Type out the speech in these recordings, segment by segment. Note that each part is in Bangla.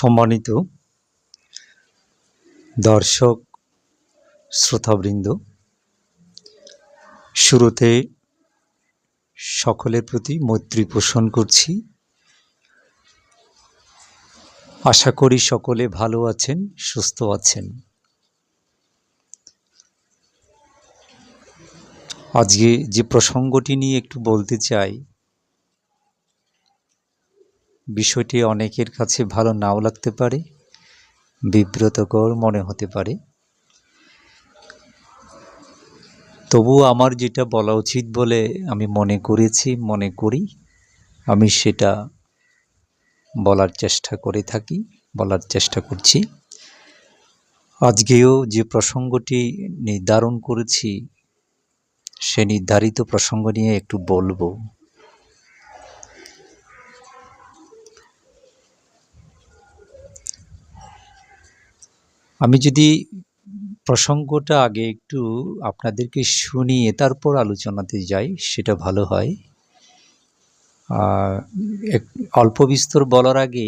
সম্মানিত দর্শক, শ্রোতাবৃন্দ, শুরুতে সকলের প্রতি মৈত্রী পোষণ করছি। আশা করি সকলে ভালো আছেন, সুস্থ আছেন। আজকে যে প্রসঙ্গটি নিয়ে একটু বলতে চাই বিষয়টি অনেকের কাছে ভালো নাও লাগতে পারে, বিব্রতকর মনে হতে পারে। তবু আমার যেটা বলা উচিত বলে আমি মনে করেছি, মনে করি, আমি সেটা বলার চেষ্টা করে থাকি, বলার চেষ্টা করছি। আজকেও যে প্রসঙ্গটি নির্ধারণ করেছি, সে নির্ধারিত প্রসঙ্গ নিয়ে একটু বলব। আমি যদি প্রসঙ্গটা আগে একটু আপনাদেরকে শুনিয়ে তারপর আলোচনাতে যাই, সেটা ভালো হয়। অল্প বিস্তর বলার আগে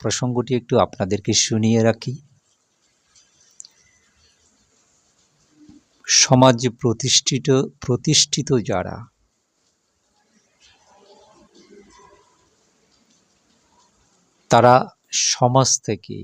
প্রসঙ্গটি একটু আপনাদেরকে শুনিয়ে রাখি। সমাজে প্রতিষ্ঠিত প্রতিষ্ঠিত যারা, তারা সমাজ থেকে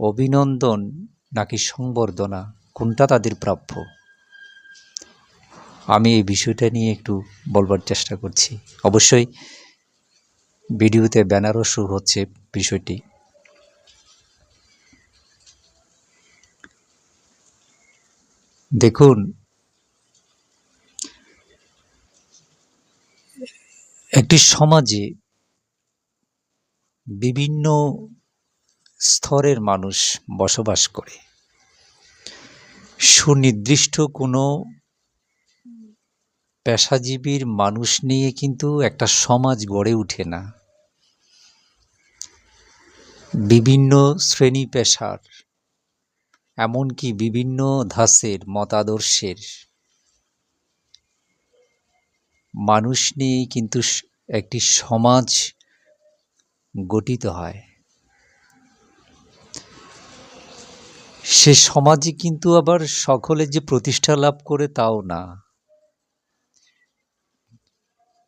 অভিনন্দন নাকি সংবর্ধনা? কোনটা তাদের প্রাপ্য? আমি এই বিষয়টা নিয়ে একটু বলবার চেষ্টা করছি। অবশ্যই ভিডিওতে ব্যানারও শো হচ্ছে বিষয়টি। দেখুন, একটি সমাজে বিভিন্ন স্তরের মানুষ বসবাস করে। সুনির্দিষ্ট কোনো পেশাজীবীর মানুষ নিয়ে কিন্তু একটা সমাজ গড়ে ওঠে না। বিভিন্ন শ্রেণি পেশার, এমনকি বিভিন্ন ধাসের মতাদর্শের মানুষ নিয়ে কিন্তু একটি সমাজ গঠিত হয়। সে সমাজে কিন্তু আবার সকলে যে প্রতিষ্ঠা লাভ করে তাও না।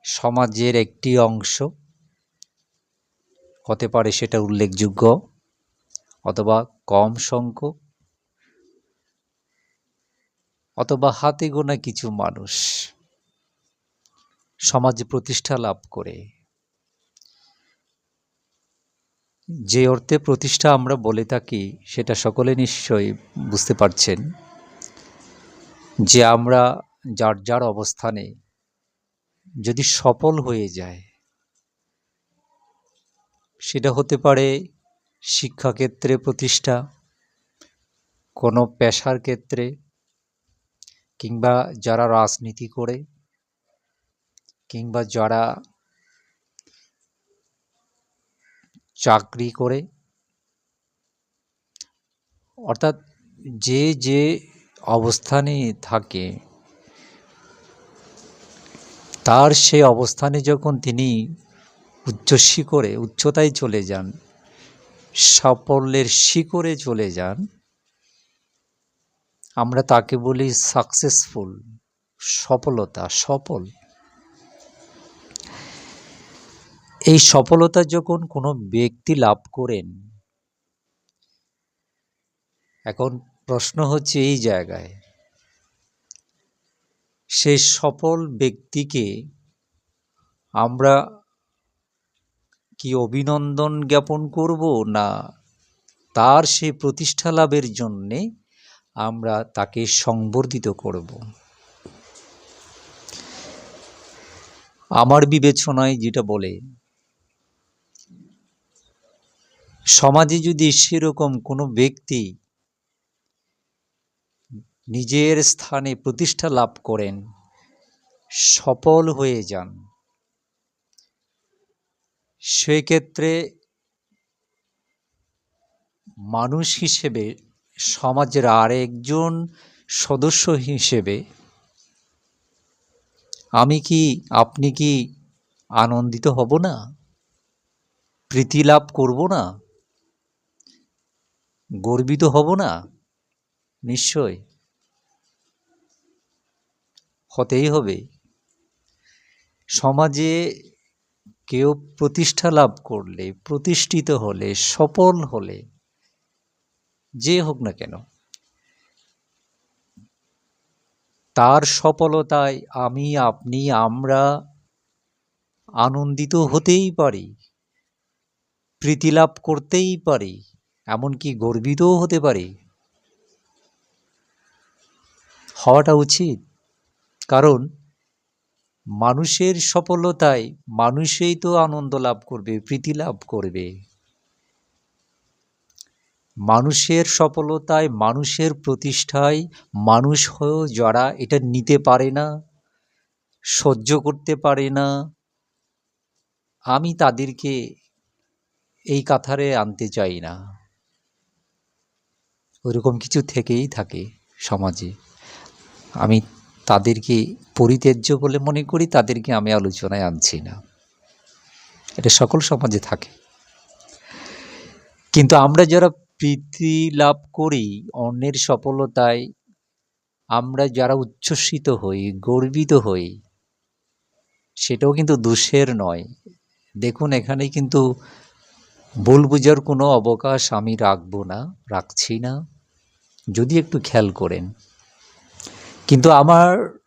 সমাজের একটি অংশ, হতে পারে সেটা উল্লেখযোগ্য অথবা কম সংখ্যক অথবা হাতে গোনা কিছু মানুষ সমাজে প্রতিষ্ঠা লাভ করে। যে অর্থে প্রতিষ্ঠা আমরা বলে থাকি, সেটা সকলে নিশ্চয়ই বুঝতে পারছেন যে আমরা যার যার অবস্থানে যদি সফল হয়ে যায়, সেটা হতে পারে শিক্ষাক্ষেত্রে প্রতিষ্ঠা, কোনো পেশার ক্ষেত্রে, কিংবা যারা রাজনীতি করে, কিংবা যারা চাকরি করে। অর্থাৎ যে যে অবস্থানে থাকে, তার সে অবস্থানে যখন তিনি উচ্চ শিখরে উচ্চতায় চলে যান, সাফল্যের শিখরে চলে যান, আমরা তাকে বলি সাকসেসফুল সফলতা, সফল। এই সফলতা যখন কোনো ব্যক্তি লাভ করেন, এখন প্রশ্ন হচ্ছে এই জায়গায়, সে সফল ব্যক্তিকে আমরা কি অভিনন্দন জ্ঞাপন করব না তার সে প্রতিষ্ঠা লাভের জন্যে আমরা তাকে সংবর্ধিত করব? আমার বিবেচনায় যেটা বলে সমাজে যদি সেরকম কোনো ব্যক্তি নিজের স্থানে প্রতিষ্ঠা লাভ করেন, সফল হয়ে যান, সেক্ষেত্রে মানুষ হিসেবে, সমাজের আরেকজন সদস্য হিসেবে আমি কি, আপনি কি আনন্দিত হব না? প্রীতি লাভ করব না? গর্বিত হব না? নিশ্চয়। হতেই হবে। সমাজে কেউ প্রতিষ্ঠা লাভ করলে, প্রতিষ্ঠিত হলে, সফল হলে, যে হোক না কেন, তার সফলতায় আমি, আপনি, আমরা আনন্দিত হতেই পারি, প্রীতি লাভ করতেই পারি। এমনকি গর্বিতও হতে পারে। হওয়াটা উচিত। কারণ মানুষের সফলতায় মানুষেই তো আনন্দ লাভ করবে, প্রীতি লাভ করবে। মানুষের সফলতায় মানুষের প্রতিষ্ঠায় মানুষ হয়েও যারা এটা নিতে পারে না, সহ্য করতে পারে না, আমি তাদেরকে এই কাথারে আনতে চাই না। ওইরকম কিছু থেকেই থাকে সমাজে। আমি তাদেরকে পরিত্যাজ্য বলে মনে করি, তাদেরকে আমি আলোচনায় আনছি না। এটা সকল সমাজে থাকে। কিন্তু আমরা যারা প্রীতি লাভ করি, অন্যের সফলতায় আমরা যারা উচ্ছ্বসিত হই, গর্বিত হই, সেটাও কিন্তু দোষের নয়। দেখুন, এখানে কিন্তু ভুল বুঝার কোনো অবকাশ আমি রাখব না, রাখছি না। যদি একটু খেয়াল করেন। কিন্তু আমার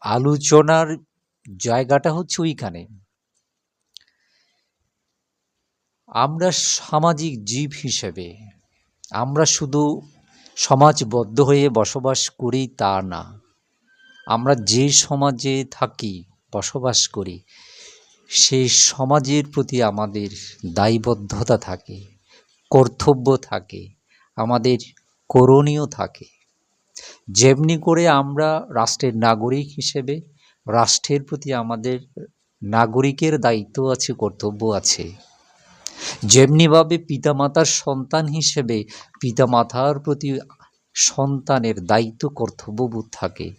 আলোচনার জায়গাটা হচ্ছে ওইখানে। আমরা সামাজিক জীব হিসেবে, আমরা শুধু সমাজবদ্ধ হয়ে বসবাস করি তা না। আমরা যে সমাজে থাকি, বসবাস করি সেই সমাজের প্রতি আমাদের দায়বদ্ধতা থাকে, কর্তব্য থাকে, আমাদের করণীয় থাকে। যেমনি করে আমরা রাষ্ট্রের নাগরিক হিসেবে, রাষ্ট্রের প্রতি আমাদের নাগরিকের দায়িত্ব আছে, কর্তব্য আছে। যেমনিভাবে পিতামাতার সন্তান হিসেবে, পিতামাতার প্রতি সন্তানের দায়িত্ব, কর্তব্যবোধ থাকে,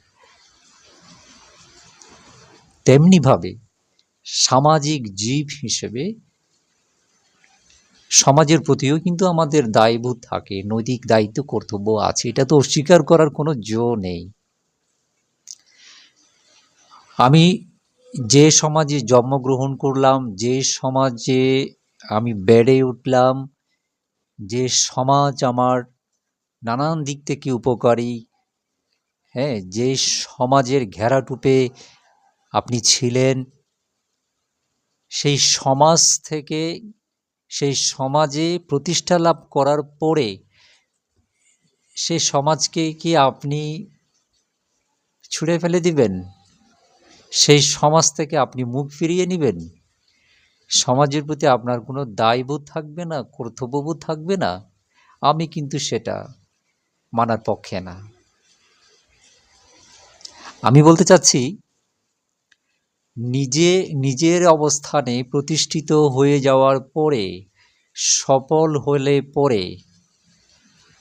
তেমনিভাবে সামাজিক জীব হিসেবে সমাজের প্রতিও কিন্তু আমাদের দায়বোধ থাকে, নৈতিক দায়িত্ব, কর্তব্য আছে, এটা তো অস্বীকার করার কোনো জো নেই। আমি যে সমাজে জন্মগ্রহণ করলাম, যে সমাজে আমি বেড়ে উঠলাম, যে সমাজ আমার নানান দিক থেকে উপকারী হ্যাঁ যে সমাজের ঘেরাটুপে আপনি ছিলেন সেই সমাজ থেকে, সেই সমাজে প্রতিষ্ঠা লাভ করার পরে সে সমাজকে কি আপনি ছুঁড়ে ফেলে দিবেন? সেই সমাজ থেকে আপনি মুখ ফিরিয়ে নেবেন? সমাজের প্রতি আপনার কোনো দায়বোধ থাকবে না, কর্তব্যবোধ থাকবে না? আমি কিন্তু সেটা মানার পক্ষে না। আমি বলতে চাচ্ছি নিজে, নিজের অবস্থানে প্রতিষ্ঠিত হয়ে যাওয়ার পরে, সফল হলে পরে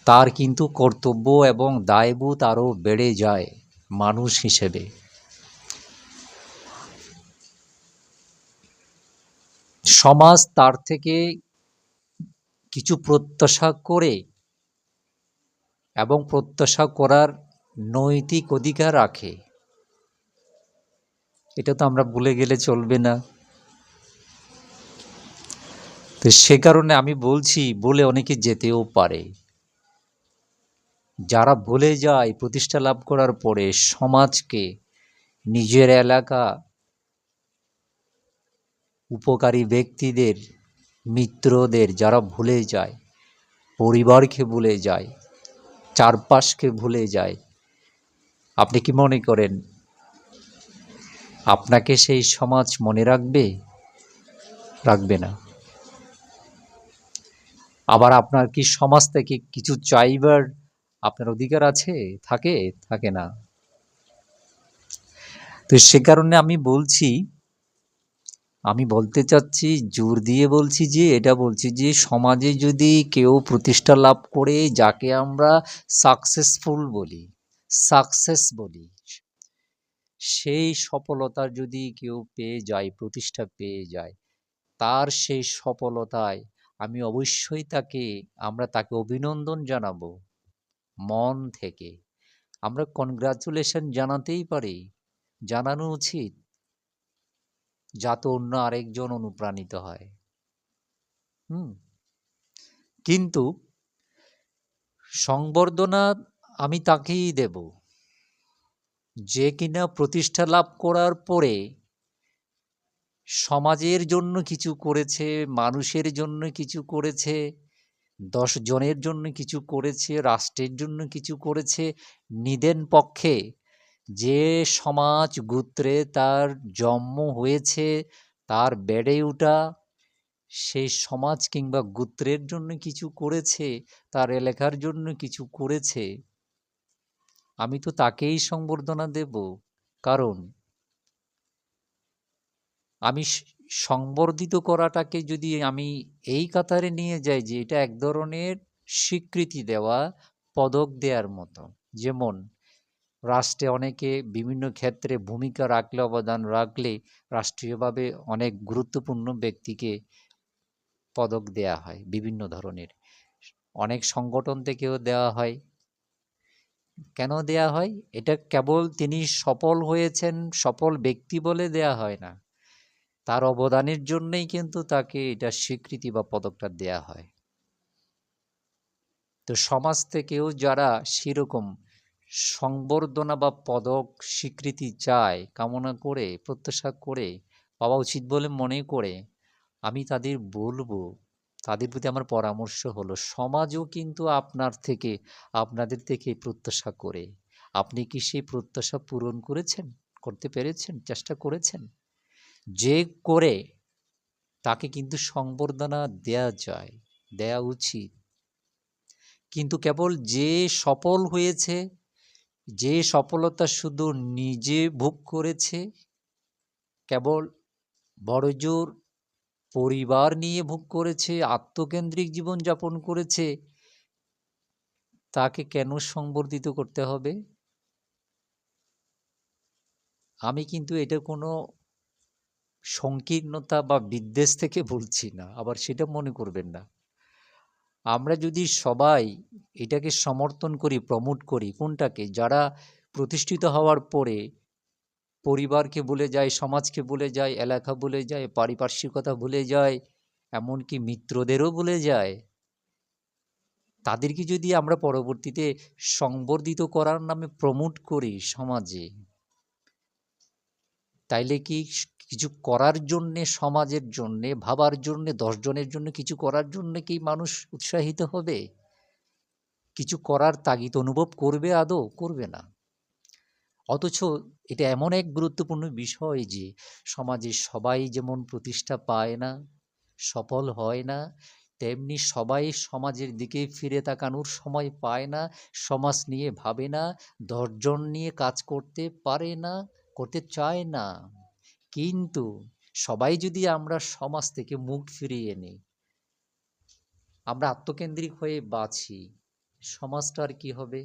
তার কিন্তু কর্তব্য এবং দায়বোধ আরও বেড়ে যায় মানুষ হিসেবে। সমাজ তার থেকে কিছু প্রত্যাশা করে এবং প্রত্যাশা করার নৈতিক অধিকার রাখে। এটা তো আমরা ভুলে গেলে চলবে না। তো সে কারণে আমি বলছি, বলে অনেকে যেতেও পারে। যারা ভুলে যায়, প্রতিষ্ঠা লাভ করার পরে সমাজকে, নিজের এলাকা, উপকারী ব্যক্তিদের, মিত্রদের যারা ভুলে যায়, পরিবারকে ভুলে যায়, চারপাশকে ভুলে যায়, আপনি কি মনে করেন? আপনাকে সেই সমাজ মনে রাখবে? রাখবে না। আবার আপনার কি সমাজ থেকে কিছু চাইবার আপনার অধিকার আছে? থাকে? থাকে না। তো সে কারণে আমি বলছি, আমি বলতে চাচ্ছি, জোর দিয়ে বলছি যে, এটা বলছি যে, সমাজে যদি কেউ প্রতিষ্ঠা লাভ করে, যাকে আমরা সাকসেসফুল বলি সাকসেস বলি সেই সফলতা যদি কেউ পেয়ে যায়, প্রতিষ্ঠা পেয়ে যায়, তার সেই সফলতায় আমি অবশ্যই তাকে, আমরা তাকে অভিনন্দন জানাব, মন থেকে। আমরা কনগ্রাচুলেশন জানাতেই পারি, জানানো উচিত, যাতে অন্য আরেকজন অনুপ্রাণিত হয়। হুম। কিন্তু সংবর্ধনা আমি তাকেই দেব। যে কিনা প্রতিষ্ঠা লাভ করার পরে সমাজের জন্য কিছু করেছে, মানুষের জন্য কিছু করেছে, দশ জনের জন্য কিছু করেছে, রাষ্ট্রের জন্য কিছু করেছে, নিদেন পক্ষে যে সমাজ গোত্রে তার জন্ম হয়েছে, তার বেড়ে ওঠা সেই সমাজ কিংবা গোত্রের জন্য কিছু করেছে, তার এলাকার জন্য কিছু করেছে আমি তো তাকেই সংবর্ধনা দেব। কারণ আমি সংবর্ধিত করাটাকে যদি আমি এই কাতারে নিয়ে যাই যে এটা এক ধরনের স্বীকৃতি দেওয়া, পদক দেওয়ার মতো। যেমন রাষ্ট্রে অনেকে বিভিন্ন ক্ষেত্রে ভূমিকা রাখলে, অবদান রাখলে রাষ্ট্রীয়ভাবে অনেক গুরুত্বপূর্ণ ব্যক্তিকে পদক দেয়া হয় বিভিন্ন ধরনের। অনেক সংগঠন থেকেও দেওয়া হয়। কেন দেয়া হয়? এটা কেবল তিনি সফল হয়েছেন, সফল ব্যক্তি বলে দেয়া হয় না। তার অবদানের জন্যই কিন্তু তাকে এটা স্বীকৃতি বা পদকটা দেয়া হয়। তো সমাজ থেকেও যারা সেরকম সংবর্ধনা বা পদক স্বীকৃতি চায়, কামনা করে, প্রত্যাশা করে, পাওয়া উচিত বলে মনে করে, আমি তাদের বলব তাদের প্রতি আমার পরামর্শ হলো, সমাজও কিন্তু আপনার থেকে, আপনাদের থেকে প্রত্যাশা করে। আপনি কি সেই প্রত্যাশা পূরণ করেছেন? করতে পেরেছেন? চেষ্টা করেছেন? যে করে তাকে কিন্তু সংবর্ধনা দেয়া যায়, দেয়া উচিত। কিন্তু কেবল যে সফল হয়েছে, যে সফলতা শুধু নিজে ভোগ করেছে, কেবল বড়জোর পরিবার নিয়ে ভোগ করেছে, আত্মকেন্দ্রিক জীবনযাপন করেছে, তাকে কেন সংবর্ধিত করতে হবে? আমি কিন্তু এটা কোনো সংকীর্ণতা বা বিদ্বেষ থেকে বলছি না, আবার সেটা মনে করবেন না। আমরা যদি সবাই এটাকে সমর্থন করি প্রমোট করি, কোনটাকে? যারা প্রতিষ্ঠিত হওয়ার পরে পরিবারকে ভুলে যায়, সমাজকে ভুলে যায়, এলাকা ভুলে যায়, পারিপার্শ্বিকতা ভুলে যায়, এমনকি মিত্রদেরও ভুলে যায়। তাদেরকে যদি আমরা পরবর্তীতে সংবর্ধিত করার নামে প্রমোট করি সমাজে, তাইলে কি কিছু করার জন্যে, সমাজের জন্যে, ভাবার জন্যে দশজনের জন্য কিছু করার জন্যে কি মানুষ উৎসাহিত হবে? কিছু করার তাগিদ অনুভব করবে আদৌ? করবে না। অথচ এটা এমন এক গুরুত্বপূর্ণ বিষয় যে সমাজে সবাই যেমন প্রতিষ্ঠা পায় না, সফল হয় না, তেমনি সবাই সমাজের দিকে ফিরে তাকানোর সময় পায় না, সমাজ নিয়ে ভাবে না, দশজন নিয়ে কাজ করতে পারে না, করতে চায় না। কিন্তু সবাই যদি আমরা সমাজ থেকে মুখ ফিরিয়ে নিই, আমরা আত্মকেন্দ্রিক হয়ে বাঁচি, সমাজটার কি হবে?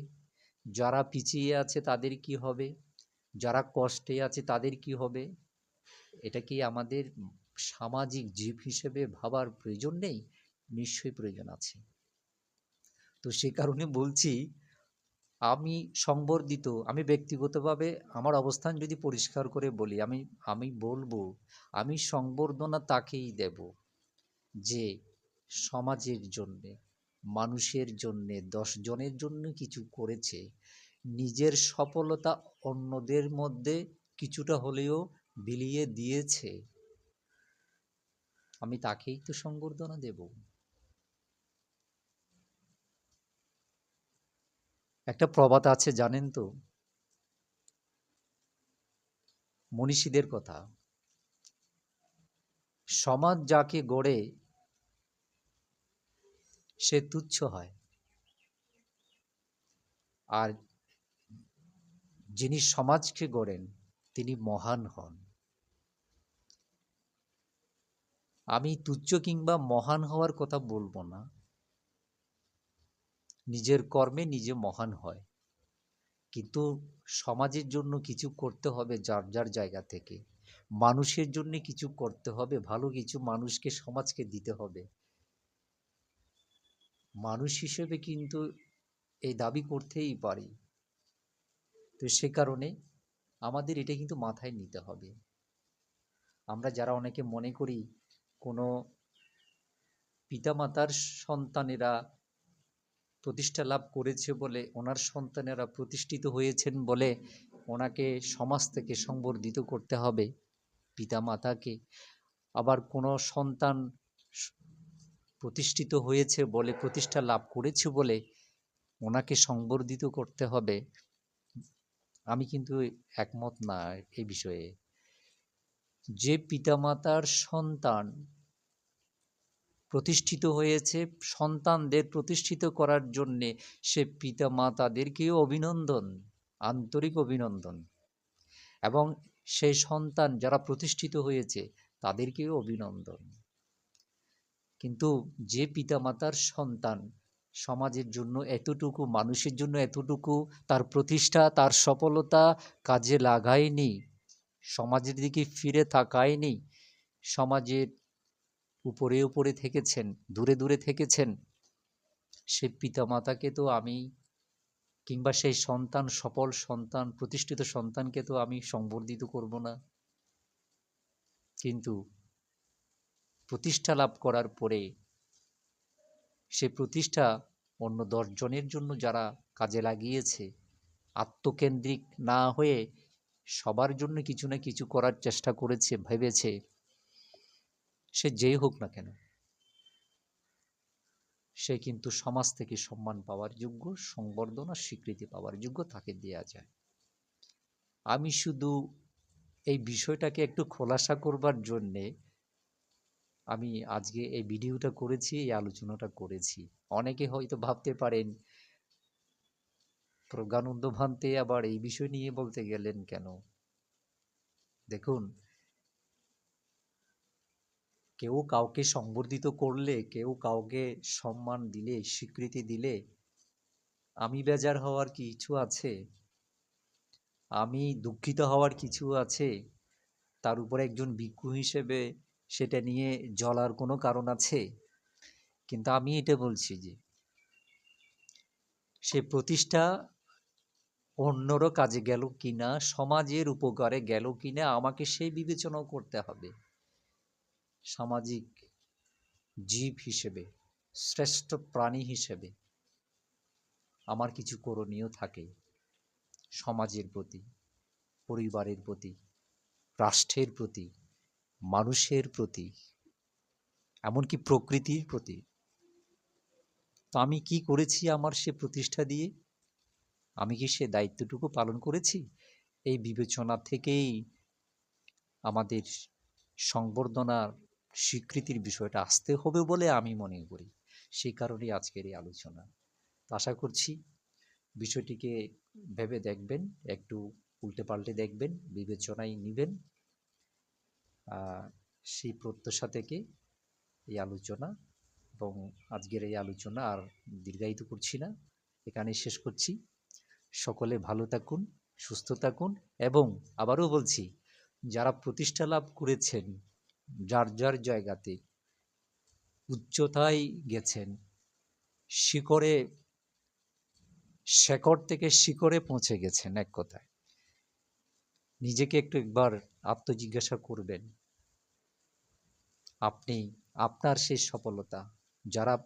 যারা পিছিয়ে আছে তাদের কি হবে? যারা কষ্টে আছে তাদের কি হবে? এটা কি আমাদের সামাজিক জীব হিসেবে ভাবার প্রয়োজন নেই? নিশ্চয়ই প্রয়োজন আছে। তো সে কারণে বলছি, আমি সংবর্ধিত, আমি ব্যক্তিগতভাবে আমার অবস্থান যদি পরিষ্কার করে বলি, আমি আমি বলব, আমি সংবর্ধনা তাকেই দেব যে সমাজের জন্যে মানুষের জন্যে দশজনের জন্য কিছু করেছে, নিজের সফলতা অন্যদের মধ্যে কিছুটা হলেও বিলিয়ে দিয়েছে। আমি তাকেই তো সংবর্ধনা দেব। একটা প্রবাদ আছে জানেন তো? মনীষীদের কথা। সমাজ যাকে গড়ে সে তুচ্ছ হয়। আর যিনি সমাজকে গড়েন, তিনি মহান হন। আমি তুচ্ছ কিংবা মহান হওয়ার কথা বলব না। নিজের কর্মে নিজে মহান হয়। কিন্তু সমাজের জন্য কিছু করতে হবে যার যার জায়গা থেকে। মানুষের জন্য কিছু করতে হবে, ভালো কিছু মানুষকে, সমাজকে দিতে হবে। মানুষ হিসেবে কিন্তু এই দাবি করতেই পারি। তো সে কারণে আমাদের এটা কিন্তু মাথায় নিতে হবে। আমরা যারা অনেকে মনে করি কোনো পিতামাতার সন্তানেরা প্রতিষ্ঠা লাভ করেছে বলে, ওনার সন্তানেরা প্রতিষ্ঠিত হয়েছেন বলে ওনাকে সমাজ থেকে সংবর্ধিত করতে হবে, পিতামাতাকে। আবার কোনো সন্তান প্রতিষ্ঠিত হয়েছে বলে, প্রতিষ্ঠা লাভ করেছে বলে ওনাকে সংবর্ধিত করতে হবে। আমি কিন্তু একমত না এই বিষয়ে। যে পিতামাতার সন্তান প্রতিষ্ঠিত হয়েছে, সন্তানদের প্রতিষ্ঠিত করার জন্যে সে পিতা মাতাদেরকেও অভিনন্দন, আন্তরিক অভিনন্দন। এবং সেই সন্তান যারা প্রতিষ্ঠিত হয়েছে, তাদেরকেও অভিনন্দন। কিন্তু যে পিতামাতার সন্তান সমাজের জন্য এতটুকু, মানুষের জন্য এতটুকু, তার প্রতিষ্ঠা, তার সফলতা কাজে লাগায়নি, সমাজের দিকে ফিরে তাকায়নি, সমাজের উপরে উপরে থেকেছেন, দূরে দূরে থেকেছেন, সে পিতামাতাকে তো আমি কিংবা সেই সন্তান, সফল সন্তান, প্রতিষ্ঠিত সন্তানকে তো আমি সংবর্ধিত করব না। কিন্তু প্রতিষ্ঠা লাভ করার পরে সে প্রতিষ্ঠা অন্য দশজনের জন্য যারা কাজে লাগিয়েছে, আত্মকেন্দ্রিক না হয়ে সবার জন্য কিছু না কিছু করার চেষ্টা করেছে, ভেবেছে, সে যেই হোক না কেন, সে কিন্তু সমাজ থেকে সম্মান পাওয়ার যোগ্য, সংবর্ধনা স্বীকৃতি পাওয়ার যোগ্য তাকে দেয়া যায়। আমি শুধু এই বিষয়টাকে একটু খোলাসা করবার জন্যে আমি আজকে এই ভিডিওটা করেছি, এই আলোচনাটা করেছি। অনেকে হয়তো ভাবতে পারেন, প্রজ্ঞানন্দ ভান্তে আবার এই বিষয় নিয়ে বলতে গেলেন কেন? দেখুন, কেউ কাউকে সংবর্ধিত করলে, কেউ কাউকে সম্মান দিলে, স্বীকৃতি দিলে, আমি বেজার হওয়ার কিছু আছে? আমি দুঃখিত হওয়ার কিছু আছে? তার উপরে একজন ভিক্ষু হিসেবে সেটা নিয়ে জ্বলার কোনো কারণ আছে? কিন্তু আমি এটা বলছি যে, সে প্রতিষ্ঠা অন্যরও কাজে গেল কিনা, সমাজের উপকারে গেল কিনা, আমাকে সেই বিবেচনাও করতে হবে। সামাজিক জীব হিসেবে, শ্রেষ্ঠ প্রাণী হিসেবে আমার কিছু করণীয় থাকে। সমাজের প্রতি, পরিবারের প্রতি, রাষ্ট্রের প্রতি মানুষের প্রতি, এমনকি প্রকৃতির প্রতি। তো আমি কি করেছি আমার সে প্রতিষ্ঠা দিয়ে? আমি কি সে দায়িত্বটুকু পালন করেছি? এই বিবেচনা থেকেই আমাদের সংবর্ধনার স্বীকৃতির বিষয়টা আসতে হবে বলে আমি মনে করি। সেই কারণেই আজকের এই আলোচনা। আশা করছি বিষয়টিকে ভেবে দেখবেন, একটু উল্টে পাল্টে দেখবেন, বিবেচনায় নেবেন। সেই প্রত্যাশা থেকে এই আলোচনা এবং আজকের এই আলোচনা আর দীর্ঘায়িত করছি না। এখানে শেষ করছি। সকলে ভালো থাকুন, সুস্থ থাকুন এবং আবারও বলছি, যারা প্রতিষ্ঠা লাভ করেছেন, যার যার জায়গাতে উচ্চতায় গেছেন শিকড়ে শেকড় থেকে শিকড়ে পৌঁছে গেছেন এক কথায়। নিজেকে একটু একবার আত্মজিজ্ঞাসা করবেন। আপনি আপনার সেই সফলতা, যারা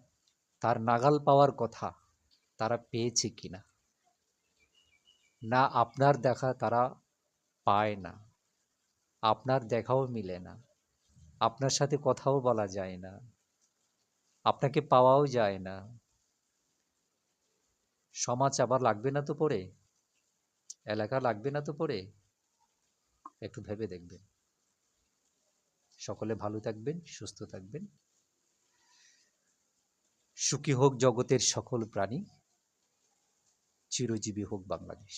তার নাগাল পাওয়ার কথা, তারা পেয়েছে কিনা? না আপনার দেখা তারা পায় না। আপনার দেখাও মিলে না। আপনার সাথে কথাও বলা যায় না। আপনাকে পাওয়াও যায় না। সমাজ আবার লাগবে না তো পরে এলাকা লাগবে না তো পরে একটু ভেবে দেখবেন। সকলে ভালো থাকবেন সুস্থ থাকবেন। সুখী হোক জগতের সকল প্রাণী চিরজীবী হোক বাংলাদেশ।